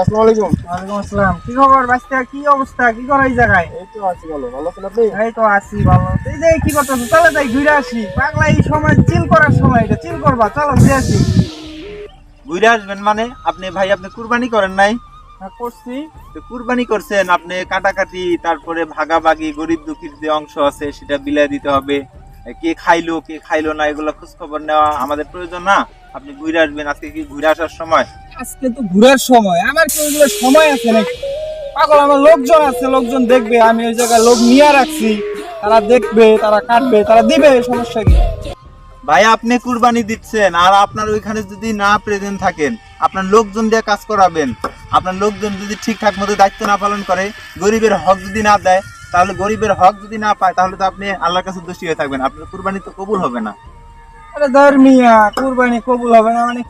আসসালামু আলাইকুম। ওয়ালাইকুম আসসালাম। কি খবর বাচ্চা? কি অবস্থা? কি করো এই জায়গায়? এই তো আছি ভালো। ভালো আছেন আপনি? এই তো আছি ভালো। এই যে কি করতেছো? চলো যাই ঘুরে আসি। পাগলা এই সময় চিল করার সময় এটা চিল করবা। চলো ঘুরে আসি। ঘুরে আসবেন মানে? আপনি ভাই আপনি কুরবানি করেন নাই? হ্যাঁ, করছি। কুরবানি করছেন আপনি কাটাকাটি তারপরে ভাগাভাগি গরিব দুঃখীর যে অংশ আছে সেটা বিলাই দিতে হবে। কে খাইলো কে খাইলো না এগুলো খোঁজ খবর নেওয়া আমাদের প্রয়োজন না? আপনি ঘুরে আসবেন আজকে কি ঘুরে আসার সময়? আজকে তো ঘুরার সময় আমার কি ওইগুলো সময় আছে নাকি পাগল আমার লোকজন আছে লোকজন দেখবে আমি ওই জায়গায় লোক নিয়ে রাখছি তারা দেখবে তারা কাটবে তারা দিবে সমস্যা কি? ভাই আপনি কুরবানি দিচ্ছেন আর আপনার ওইখানে যদি না প্রেজেন্ট থাকেন আপনার লোকজন দিয়ে কাজ করাবেন। আপনার লোকজন যদি ঠিকঠাক মতো দায়িত্ব না পালন করে গরিবের হক যদি না দেয় তাহলে গরিবের হক যদি না পায় তাহলে তো আপনি আল্লাহর কাছে দোষী হয়ে থাকবেন। আপনার কুরবানি তো কবুল হবে না। মানে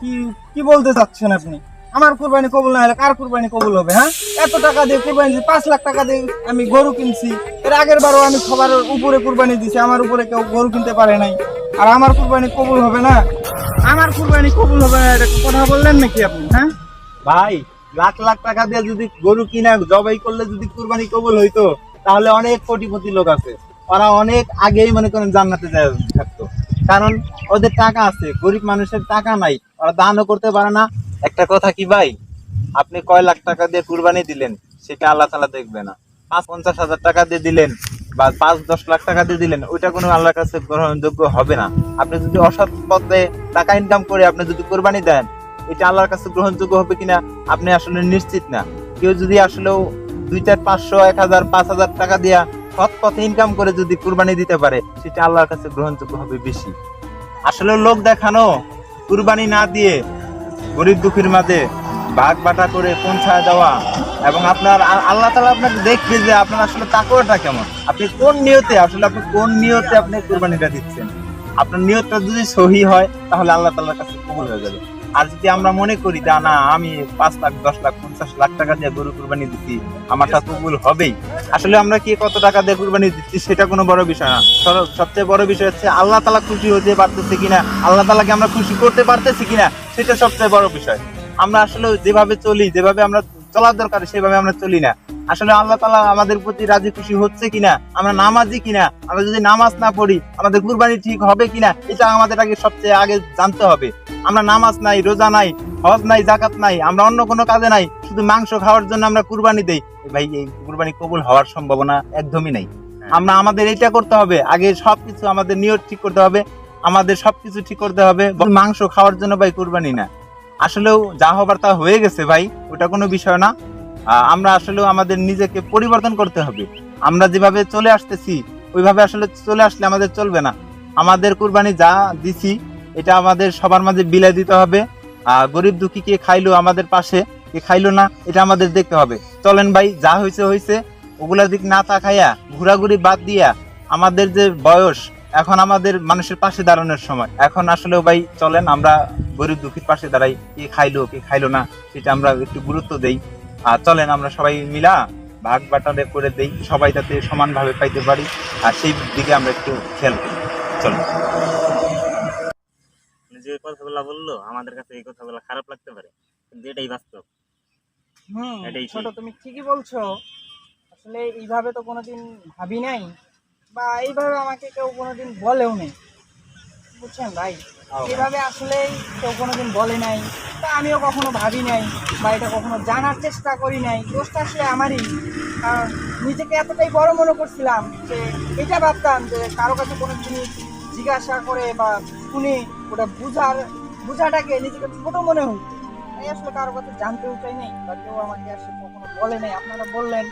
কি বলতে চাচ্ছেন আপনি? আমার কুরবানি কবুল না হলে কার হবে হ্যাঁ? এত টাকা দিয়ে পাঁচ লাখ টাকা দিয়ে আমি গরু কিনছি কবুল হবে না? আমার কুরবানি কবুল হবে না কথা বললেন নাকি আপনি হ্যাঁ? ভাই, লাখ লাখ টাকা দিয়ে যদি গরু কিনা, জবাই করলে যদি কুরবানি কবুল হইতো, তাহলে অনেক কোটিপতি লোক আছে। ওরা অনেক আগেই মনে করেন জান্নাতে যায়। কারণ ওদের টাকা আছে, গরিব মানুষের টাকা নাই, ওরা দানও করতে পারে না। একটা কথা কি ভাই? আপনি কয় লাখ টাকা দিয়ে কুরবানি দিলেন, সেটা আল্লাহ তালা দেখবে না। পাঁচ পঞ্চাশ হাজার টাকা দিয়ে দিলেন, বা পাঁচ দশ লাখ টাকা দিয়ে দিলেন, ওইটা কোনো আল্লাহর কাছে গ্রহণযোগ্য হবে না। আপনি যদি অসৎ পথে টাকা ইনকাম করে আপনি যদি কোরবানি দেন, এটা আল্লাহর কাছে গ্রহণযোগ্য হবে কিনা, আপনি আসলে নিশ্চিত না। কেউ যদি আসলেও দুই চার পাঁচশো, এক হাজার, পাঁচ হাজার টাকা দিয়া সৎ পথে ইনকাম করে যদি কুরবানি দিতে পারে, সেটা আল্লাহর কাছে গ্রহণযোগ্য হবে বেশি। আসলে লোক দেখানো, কুরবানি না দিয়ে গরিব দুঃখীর মাঝে ভাগ বাটা করে পৌঁছায় দেওয়া এবং আপনার আল্লাহ তালা আপনাকে দেখবে যে আপনার আসলে তাকওয়াটা কেমন। আপনি কোন নিয়তে, আসলে আপনি কোন নিয়তে আপনি কুরবানিটা দিচ্ছেন? আপনার নিয়তটা যদি সহি হয়, তাহলে আল্লাহ তাআলার কাছে কবুল হয়ে যাবে। আর যদি আমরা মনে করি যে, না আমি পাঁচ লাখ, দশ লাখ, পঞ্চাশ লাখ টাকা দিয়ে গরু কুরবানি দিচ্ছি আমারটা কবুল হবেই। আসলে আমরা কি কত টাকা দিয়ে কুরবানি দিচ্ছি সেটা কোনো বড় বিষয় না। সবচেয়ে বড় বিষয় হচ্ছে, আল্লাহ তালা খুশি হতে পারতেছে কিনা, আল্লাহ তালাকে আমরা খুশি করতে পারতেছি কিনা, সেটা সবচেয়ে বড় বিষয়। আমরা আসলে যেভাবে চলি, যেভাবে আমরা চলার দরকার, সেভাবে আমরা চলি না। আসলে আল্লাহ তালা আমাদের প্রতি রাজি খুশি হচ্ছে কিনা? আমরা নামাজি কিনা? আমরা যদি নামাজ না পড়ি আমাদের কুরবানি ঠিক হবে কিনা? এটা আমাদের আগে সবচেয়ে আগে জানতে হবে। আমরা নামাজ নাই রোজা নাই হজ নাই জাকাত নাই আমরা অন্য কোনো কাজে নাই শুধু মাংস খাওয়ার জন্য আমরা কুরবানি দেই। ভাই এই কুরবানি কবুল হওয়ার সম্ভাবনা একদমই নাই। আমরা আমাদের এটা করতে হবে আগে সবকিছু আমাদের নিয়ত ঠিক করতে হবে আমাদের সবকিছু ঠিক করতে হবে। মাংস খাওয়ার জন্য ভাই কুরবানি না। আসলেও যা হবার তা হয়ে গেছে ভাই ওটা কোনো বিষয় না। আমরা আসলেও আমাদের নিজেকে পরিবর্তন করতে হবে। আমরা যেভাবে চলে আসতেছি, ওইভাবে আসলে চলে আসলে আমাদের চলবে না। আমাদের কুরবানি যা দিছি, এটা আমাদের সবার মাঝে বিলাই দিতে হবে। গরিব দুঃখী কে খাইলো আমাদের পাশে, কে খাইলো না, এটা আমাদের দেখতে হবে। চলেন ভাই, যা হয়েছে হয়েছে ওগুলার দিক না তাকাইয়া, ঘোরাঘুরি বাদ দিয়া, আমাদের যে বয়স, এখন আমাদের মানুষের পাশে দাঁড়ানোর সময়। এখন আসলেও ভাই, চলেন, আমরা গরিব দুঃখীর পাশে দাঁড়াই, কে খাইলো কে খাইলো না, সেটা আমরা একটু গুরুত্ব দেই। আর চলেন আমরা সবাই মিলা ভাগ বাটারে করে দেই সবাই যাতে সমানভাবে পাইতে পারি। আর সেই দিকে আমরা একটু খেয়াল করি। চলো যে কথাগুলো বলল আমাদের কাছে এই কথাগুলো খারাপ লাগতে পারে কিন্তু এটাই বাস্তব। হুম এটাই ছোট তুমি ঠিকই বলছো। আসলে এইভাবে তো কোনোদিন ভাবি নাই বা এইভাবে আমাকে কেউ কোনোদিন বলেও নেই। বুঝছেন ভাই? এভাবে আসলে কেউ কোনোদিন বলে নাই। তা আমিও কখনো ভাবি নাই বা এটা কখনো জানার চেষ্টা করি নাই। দোষটা আসলে আমারই। কারণ নিজেকে এতটাই বড় মনে করছিলাম যে এটা ভাবতাম যে কারও কাছে কোনো জিনিস জিজ্ঞাসা করে বা শুনে ওটা বুঝার বুঝাটাকে নিজেকে ছোটো মনে হতো তাই আসলে কারও কাছে জানতেও চাই নাই বা কেউ আমাকে আসলে কখনো বলে নাই। আপনারা বললেন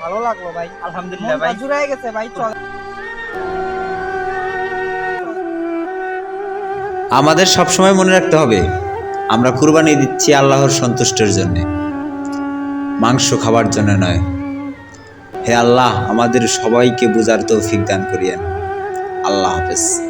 ভালো লাগল ভাই। আলহামদুলিল্লাহ ভাই। জুড়াই গেছে ভাই চল আমাদের সবসময় মনে রাখতে হবে, আমরা কুরবানি দিচ্ছি আল্লাহর সন্তুষ্টের জন্যে। মাংস খাবার জন্য নয়। হে আল্লাহ, আমাদের সবাইকে বোঝার তৌফিক দান করিয়েন। আল্লাহ হাফেজ।